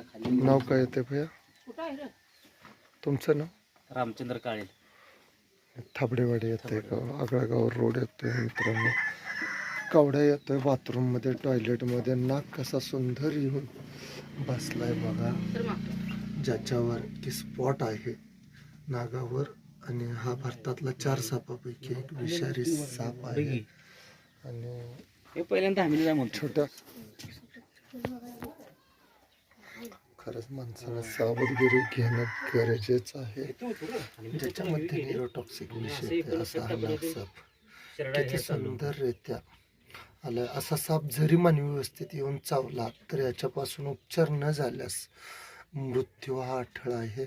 आता खाली नाव काय येते भैया? कुठं आहे रे? तुमचं नाव? रामचंद्र काळे. थाबडेवाडी येते का? आगळागाव रोड येतोय मित्रांनो. कावडा येतोय बाथरूममध्ये टॉयलेटमध्ये. नाक कसा सुंदर येऊन बसलाय बघा. ज्याच्यावर की स्पॉट आहे नागावर. आणि हा भारतातला चार सापापैकी एक विषारी साप आहे. आणि हे पहिल्यांदा आम्ही छोट्या खरंच माणसानं सावधगिरी घेणं गरजेचं आहे. ज्याच्यामध्ये न्यूरोटॉक्सिक विषय असा हा साप किती सुंदररित्या आलाय असा साप जरी मानवी व्यवस्थेत येऊन चावला तर याच्यापासून उपचार न झाल्यास मृत्यू हा अठळा आहे.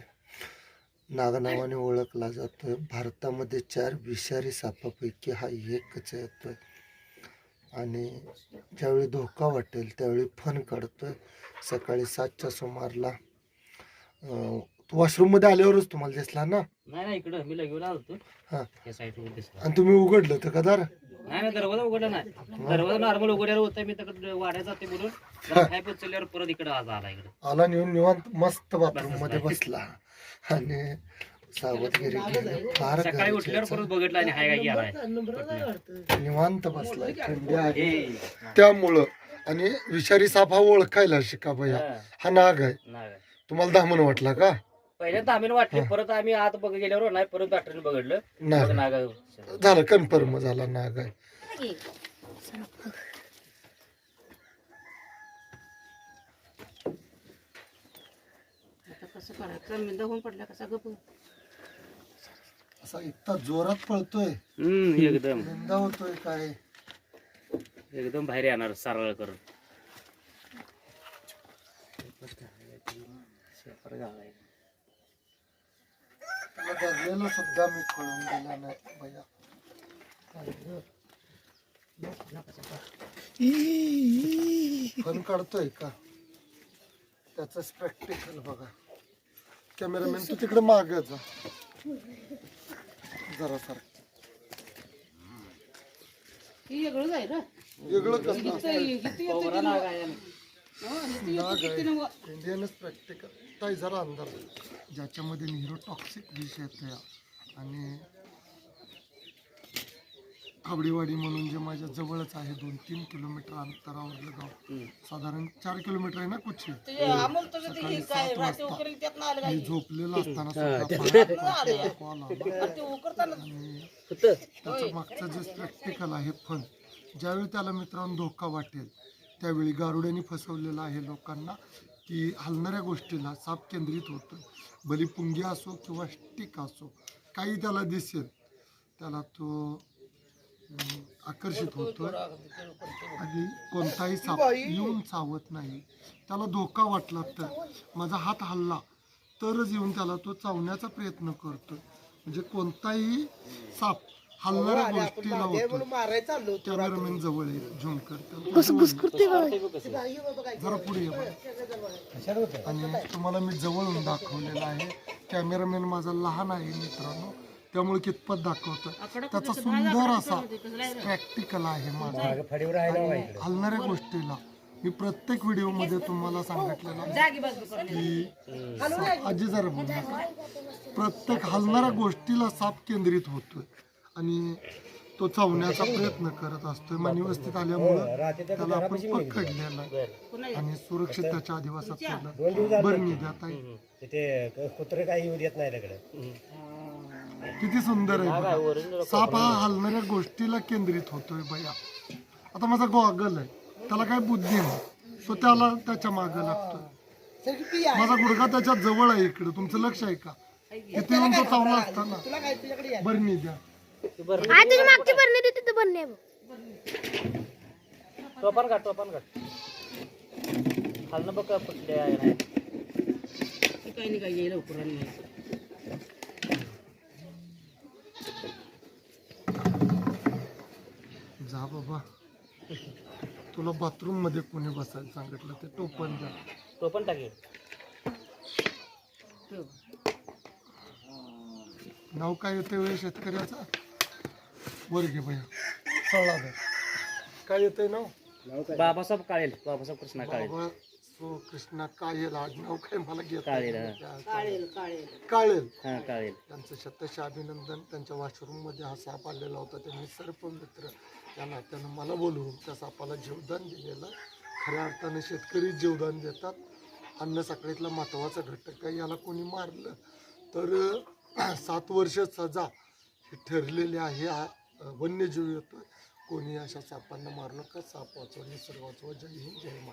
नागनावाने ओळखला जातोय. भारतामध्ये चार विषारी सापापैकी हा एकच येतोय आणि ज्यावेळी धोका वाटेल त्यावेळी फन काढतोय सकाळी सातच्या सुमारला. तो वॉशरूममध्ये आल्यावरच तुम्हाला दिसला ना? नाही नाही इकडं मी हा. या वर दिसला. आणि तुम्ही उघडलं तर का दार? नाही नाही दरवाजा उघडला नाही. दरवाजा नॉर्मल उघड्यावर होता मी तिकडे वाड्या जाते बोलून जरा खाय पोचल्यावर परत इकडे आज आला इकडे. आला नेऊन निवांत मस्त बाथरूममध्ये बसला. आणि सावधगिरी फार सकाळी उठल्यावर परत बघितलं आणि हाय काय निवांत बसलाय. थंडी आहे. त्यामुळं आणि विषारी साप हा ओळखायला शिका भैया. हा, हा नाग आहे. तुम्हाला दामन वाटला का? पहिल्यांदा आम्ही वाटले परत आम्ही आत बघ गेल्यावर नाही परत डॉक्टरने बघितलं. नाग मग नागा झालं कन्फर्म झाला नाग आहे. आता कसं करायचं? मिंदा होऊन पडला कसा गप असा इतका जोरात पळतोय. हम्म एकदम. निंदा होतोय काय? एकदम बाहेर येणार सरळ करून. त्याला धरलेलं सुद्धा मी कळून दिला नाही भैया. पण काढतोय का? त्याच प्रॅक्टिकल बघा. कॅमेरामॅन तू तिकडे माग जा. जरा सर. ही वेगळंच आहे रे वेगळं कसं येतं की. हो, येतं की इंडियनच प्रॅक्टिकल ताई जरा अंदाज ज्याच्यामध्ये न्यूरोटॉक्सिक विष येतो. आणि खबडीवाडी म्हणून जे माझ्या जवळच आहे दोन तीन किलोमीटर अंतरावरलं गाव. साधारण चार किलोमीटर आहे ना कुठची? ते अमोल तुझं ते काय राहते उकरील त्यातनं आलं काय? मी झोपलेलं असताना सुद्धा आला. आणि. त्याचं मागचं जे प्रॅक्टिकल आहे फन ज्यावेळी त्याला मित्रांनो धोका वाटेल त्यावेळी गारुड्याने फसवलेलं आहे लोकांना की हलणाऱ्या गोष्टीला साप केंद्रित होतो. भली पुंगी असो किंवा स्टिक असो काही त्याला दिसेल त्याला तो आकर्षित होतो आणि कोणताही साप येऊन चावत नाही. त्याला धोका वाटला तर माझा हात हल्ला. तरच येऊन त्याला तो चावण्याचा प्रयत्न करतो म्हणजे कोणताही साप हलणाऱ्या गोष्टीला होतो. कॅमेरामॅन जवळ आहे झूम करतो जरा पुढे. आणि तुम्हाला मी जवळून दाखवलेलं आहे. कॅमेरामॅन माझा लहान आहे मित्रांनो. त्यामुळे कितपत दाखवतो त्याचा सुंदर असा प्रॅक्टिकल आहे माझा. हलणाऱ्या गोष्टीला मी प्रत्येक व्हिडिओमध्ये तुम्हाला सांगितलेलं आहे. की साप- आजी जरा. प्रत्येक हलणाऱ्या गोष्टीला साप केंद्रित होतोय. आणि तो चावण्याचा प्रयत्न करत असतोय. मानवी वस्तीत आल्यामुळं त्याला आपण पकडलेला आहे. आणि सुरक्षित त्याच्या अधिवासात ठेवलं. बरं द्यात आहे तिथे कुत्रे काही येऊ देत नाही किती सुंदर आहे बघा. साप हा हलणाऱ्या गोष्टीला केंद्रित होतोय बया आता माझा गॉगल आहे. त्याला काय बुद्धी नाही. तो त्याला त्याच्यामागे लागतोय. माझा गुडघा त्याच्याजवळ आहे इकडे. तुमचं लक्ष आहे का? इथे येऊन तो चावला असताना. बरणी द्या. तुझी मागची देते आहे बघ. टोपण काढ टोपण काढ. खालनं बघ फुटले आहे. नाही ती काही नाही काही लवकर आणि नाही. जा बाबा. तुला बाथरूममध्ये कोणी बसायला सांगितलं ते टोपण द्या. टोपण टाकेल ठेव. नाव काय येते वेळ शेतकऱ्याचा? वर घे भैया सळा द्या काय येतंय नाव? बाबासाहेब काळेल बाबासाहेब कृष्णा काळेल बाबा तो कृष्णा काळेल आडनाव काय मला घेत काळेल, काळेल काळेल. काळेल. हा कळेल. त्यांचं शतश अभिनंदन त्यांच्या वॉशरूममध्ये हा साप आलेला होता त्यांनी सर्प मित्र. या नात्यानं मला बोलवून त्या सापाला जीवदान दिलेलं. खऱ्या अर्थानं शेतकरी जीवदान देतात. अन्न साखळीतला महत्त्वाचा घटक आहे याला कोणी मारलं तर अं, सात वर्ष सजा ही ठरलेली आहे. हा अं, वन्यजीव येतो कोणी अशा सापांना मारू नका साप वाचवा निसर्ग वाचवा. जय हिंद जय महाराज